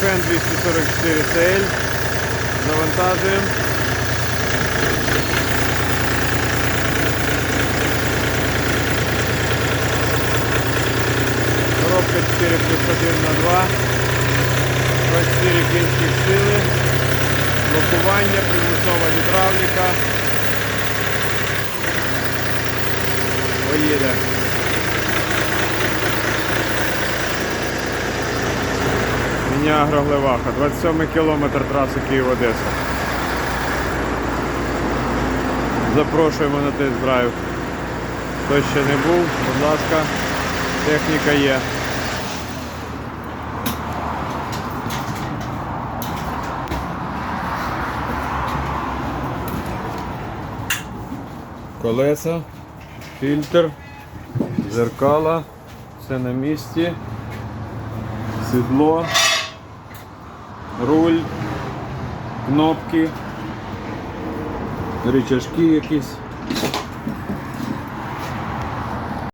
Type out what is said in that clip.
FN 244 CL. Завантажуємо. Коробка 4 плюс 1 на 2. 24 кінських сили. Блокування, примусова гідравліка. Поїде. Міня Агроглеваха, 27 кілометр траси Київ-Одеса. Запрошуємо на тест-драйв. Хто ще не був, будь ласка, техніка є. Колеса, фільтр, зеркала, все на місці, сідло, руль, кнопки, рычажки якісь.